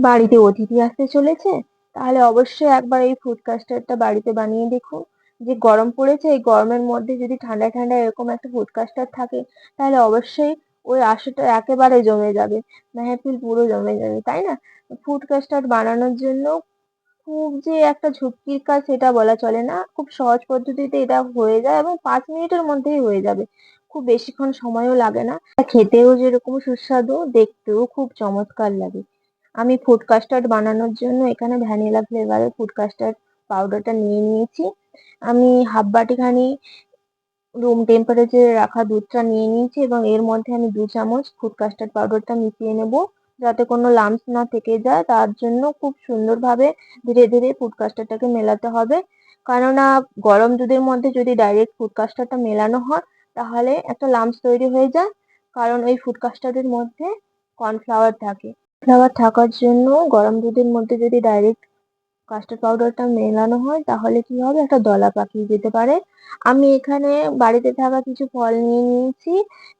বাড়িতে অতিথি আসতে চলেছে, তাহলে অবশ্যই একবার এই ফুড কাস্টার্ডটা বাড়িতে বানিয়ে দেখুন। যে গরম পড়েছে, এই গরমের মধ্যে যদি ঠান্ডা ঠান্ডা এরকম একটা ফুড কাস্টার্ড থাকে, তাহলে অবশ্যই ওই আশাটা একেবারে জমে যাবে। মেহফিল পুরো জমে যাবে, তাই না? ফুড কাস্টার্ড বানানোর জন্য খুব যে একটা ঝক্কির কাজ সেটা বলা চলে না। খুব সহজ পদ্ধতিতে এটা হয়ে যায় এবং পাঁচ মিনিটের মধ্যেই হয়ে যাবে। খুব বেশিক্ষণ সময়ও লাগে না। খেতেও যেরকম সুস্বাদু, দেখতেও খুব চমৎকার লাগে। আমি ফুড কাস্টার্ড বানানোর জন্য এখানে ভ্যানিলা ফ্লেভারের ফুড কাস্টার্ড পাউডারটা নিয়ে নিয়েছি। আমি হাফ বাটিখানি রুম টেম্পারেচারে রাখা দুধটা নিয়ে নিয়েছি এবং এর মধ্যে আমি দু চামচ ফুড কাস্টার্ড পাউডারটা মিশিয়ে নেব যাতে কোনো লাম্পস না থেকে যায়। তার জন্য খুব সুন্দরভাবে ধীরে ধীরে ফুড কাস্টার্ডটাকে মেলাতে হবে। কেননা গরম দুধের মধ্যে যদি ডাইরেক্ট ফুড কাস্টার্ডটা মেলানো হয়, তাহলে একটা লাম্পস তৈরি হয়ে যায়। কারণ ওই ফুড কাস্টার্ডের মধ্যে কর্নফ্লাওয়ার থাকে। ফ্লাওয়ার থাকার জন্য গরম দুধের মধ্যে যদি ডাইরেক্ট কাস্টার্ড পাউডারটা মেলানো হয়, তাহলে কি হবে? একটা দলা পাকিয়ে যেতে পারে। আমি এখানে বাড়িতে থাকা কিছু ফল নিয়ে নিয়েছি,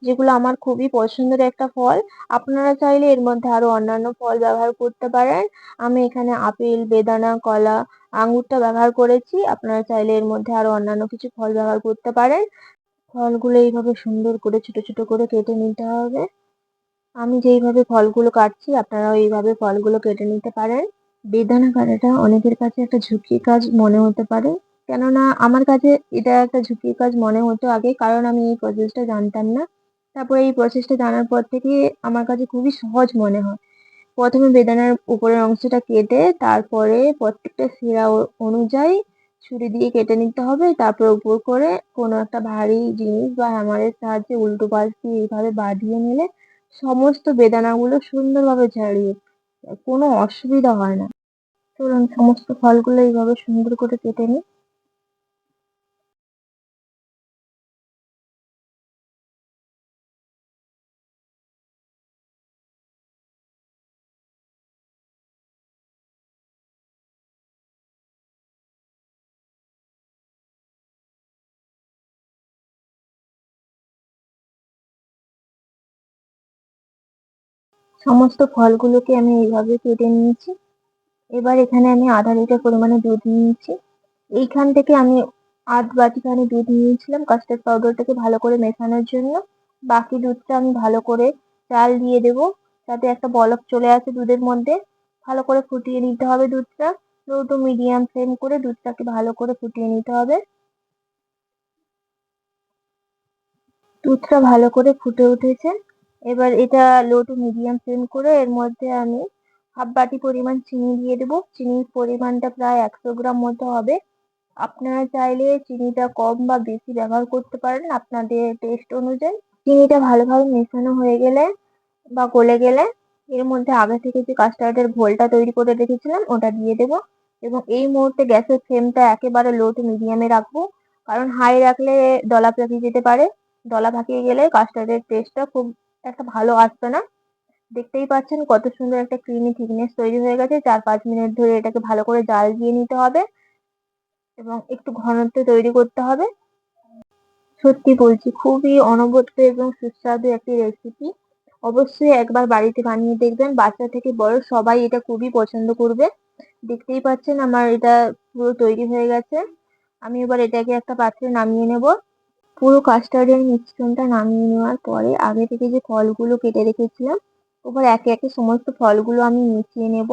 যেগুলো আমার খুবই পছন্দের একটা ফল। আপনারা চাইলে এর মধ্যে আরও অন্যান্য ফল ব্যবহার করতে পারেন। আমি এখানে আপেল, বেদানা, কলা আঙুরটা ব্যবহার করেছি। আপনারা চাইলে এর মধ্যে আরও অন্যান্য কিছু ফল ব্যবহার করতে পারেন। ফলগুলো এইভাবে সুন্দর করে ছোট ছোট করে কেটে নিতে হবে। আমি যেইভাবে ফলগুলো কাটছি আপনারাও এইভাবে ফলগুলো কেটে নিতে পারেন। বেদানা কাটাটা অনেকের কাছে একটা ঝুঁকির কাজ মনে হতে পারে। কেননা আমার কাছে এটা একটা ঝুঁকির কাজ মনে হতো আগে, কারণ আমি এই প্রসেসটা জানতাম না। তারপরে এই প্রসেসটা জানার পর থেকে আমার কাছে খুবই সহজ মনে হয়। প্রথমে বেদানার উপরের অংশটা কেটে, তারপরে প্রত্যেকটা শিরা অনুযায়ী ছুরি দিয়ে কেটে নিতে হবে। তারপর উপর করে কোনো একটা ভারী জিনিস বা হ্যামারের সাহায্যে উল্টো পাশ দিয়ে এইভাবে বাঁধিয়ে নিলে সমস্ত বেদানাগুলো সুন্দরভাবে ঝাড়িয়ে, কোনো অসুবিধা হয় না। চলুন, সমস্ত ফলগুলো এইভাবে সুন্দর করে কেটে নিই। সমস্ত ফলগুলোকে আমি এইভাবে কেটে নিয়েছি। এবার এখানে আমি আধা লিটার পরিমাণে দুধ নিয়েছি। এইখান থেকে আমি আধ বাটিখানি দুধ নিয়েছিলাম কাস্টার্ড পাউডারটাকে ভালো করে মেশানোর জন্য। বাকি দুধটা আমি ভালো করে চাল দিয়ে দেব। যাতে একটা বলক চলে আসে দুধের মধ্যে। ভালো করে ফুটিয়ে নিতে হবে দুধটা। লো টু মিডিয়াম ফ্লেম করে দুধটাকে ভালো করে ফুটিয়ে নিতে হবে। দুধটা ভালো করে ফুটে উঠেছে। এবার এটা লো টু মিডিয়াম ফ্লেম করে এর মধ্যে আমি হাফ বাটি পরিমাণ চিনি দিয়ে দেবো। চিনির পরিমাণটা প্রায় একশো গ্রাম মতো হবে। আপনারা চাইলে চিনিটা কম বা বেশি ব্যবহার করতে পারেন আপনাদের টেস্ট অনুযায়ী। চিনিটা ভালোভাবে মেশানো হয়ে গেলে বা গলে গেলে এর মধ্যে আগে থেকে যে কাস্টার্ডের ঘোলটা তৈরি করে রেখেছিলাম ওটা দিয়ে দেবো। এবং এই মুহূর্তে গ্যাসের ফ্লেমটা একেবারে লো টু মিডিয়ামে রাখব। কারণ হাই রাখলে দলা পেকে যেতে পারে। দলা পাকিয়ে গেলে কাস্টার্ডের টেস্টটা খুব একটা ভালো আসবে না। দেখতেই পাচ্ছেন কত সুন্দর একটা ক্রিমি থিকনেস তৈরি হয়ে গেছে। চার পাঁচ মিনিট ধরে এটাকে ভালো করে জাল দিয়ে নিতে হবে এবং একটু ঘনত্ব তৈরি করতে হবে। সত্যি বলছি, খুবই অনবদ্য এবং সুস্বাদু একটি রেসিপি অবশ্যই একবার বাড়িতে বানিয়ে দেখবেন। বাচ্চা থেকে বড় সবাই এটা খুবই পছন্দ করবে। দেখতেই পাচ্ছেন আমার এটা পুরো তৈরি হয়ে গেছে। আমি এবার এটাকে একটা পাত্রে নামিয়ে নেব। পুরো কাস্টার্ডের মিশ্রণটা নামিয়ে নেওয়ার পরে আগে থেকে যে ফলগুলো কেটে রেখেছিলাম এবার একে একে সমস্ত ফলগুলো আমি মিশিয়ে নেব।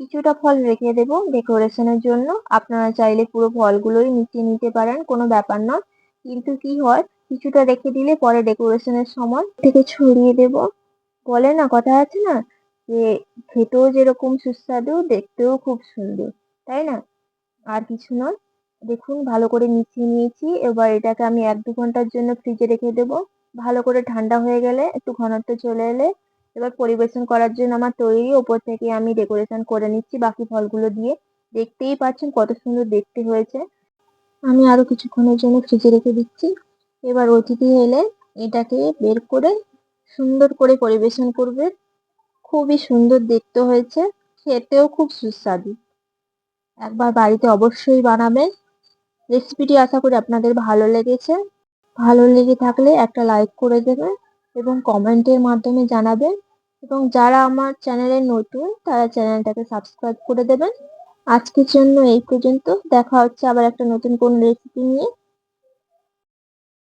কিছুটা ফল রেখে দেবো ডেকোরেশনের জন্য। আপনারা চাইলে পুরো ফলগুলোই মিশিয়ে নিতে পারেন, কোনো ব্যাপার না কিন্তু কি হয়, কিছুটা রেখে দিলে পরে ডেকোরেশনের সময় থেকে ছড়িয়ে দেব। বলে না, কথা আছে না? যে খেতেও যেরকম সুস্বাদু, দেখতেও খুব সুন্দর, তাই না? আর কিছু নয়। দেখুন, ভালো করে মিশিয়ে নিয়েছি। এবার এটাকে আমি এক দু ঘণ্টার জন্য ফ্রিজে রেখে দেবো। ভালো করে ঠান্ডা হয়ে গেলে একটু ঘনত্ব চলে এলে এবার পরিবেশন করার জন্য আমার তৈরি ওপর থেকে আমি ডেকোরেশন করে নিচ্ছি বাকি ফলগুলো দিয়ে। দেখতেই পাচ্ছেন কত সুন্দর দেখতে হয়েছে। আমি আরও কিছুক্ষণের জন্য ফ্রিজে রেখে দিচ্ছি। এবার অতিথি এলে এটাকে বের করে সুন্দর করে পরিবেশন করবে। খুবই সুন্দর দেখতে হয়েছে। খেতেও খুব সুস্বাদু। একবার বাড়িতে অবশ্যই বানাবেন। রেসিপিটি আশা করি আপনাদের ভালো লেগেছে। ভালো লেগে থাকলে একটা লাইক করে দেবেন এবং কমেন্টের মাধ্যমে জানাবেন এবং যারা আমার চ্যানেলে নতুন, তারা চ্যানেলটাকে সাবস্ক্রাইব করে দেবেন। আজকের জন্য এই পর্যন্ত। দেখা হচ্ছে আবার একটা নতুন কোন রেসিপি নিয়ে।